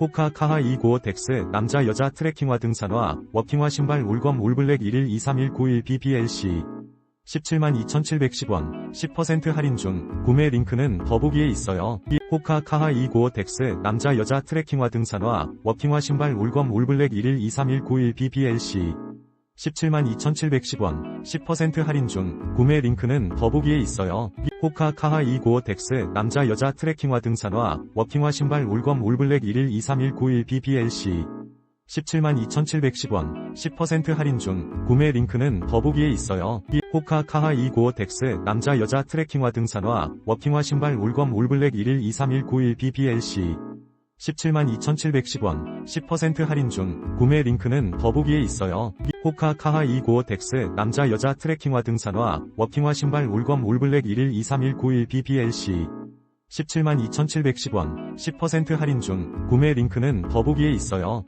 호카 카하 295 덱스 남자 여자 트레킹화 등산화 워킹화 신발 올검 올블랙 1일 23191 BBLC 172,710원 10% 할인 중 구매 링크는 더보기에 있어요. 이 호카 카하 295 덱스 남자 여자 트레킹화 등산화 워킹화 신발 올검 올블랙 1일 172,710원, 10% 할인 중, 구매 링크는 더보기에 있어요. 호카, 카하, 이고어, 덱스, 남자, 여자, 트레킹화, 등산화, 워킹화, 신발, 올검, 올블랙 1123191BBLC. 172,710원, 10% 할인 중, 구매 링크는 더보기에 있어요. 호카, 카하, 이고어, 덱스, 남자, 여자, 트레킹화, 등산화, 워킹화, 신발, 올검, 올블랙 1123191BBLC. 17만 2,710원, 10% 할인 중, 구매 링크는 더보기에 있어요. 호카, 카하, 이고어, 덱스, 남자, 여자, 트레킹화, 등산화, 워킹화, 신발, 울검, 울블랙 11239191BBLC. 17만 2,710원, 10% 할인 중, 구매 링크는 더보기에 있어요.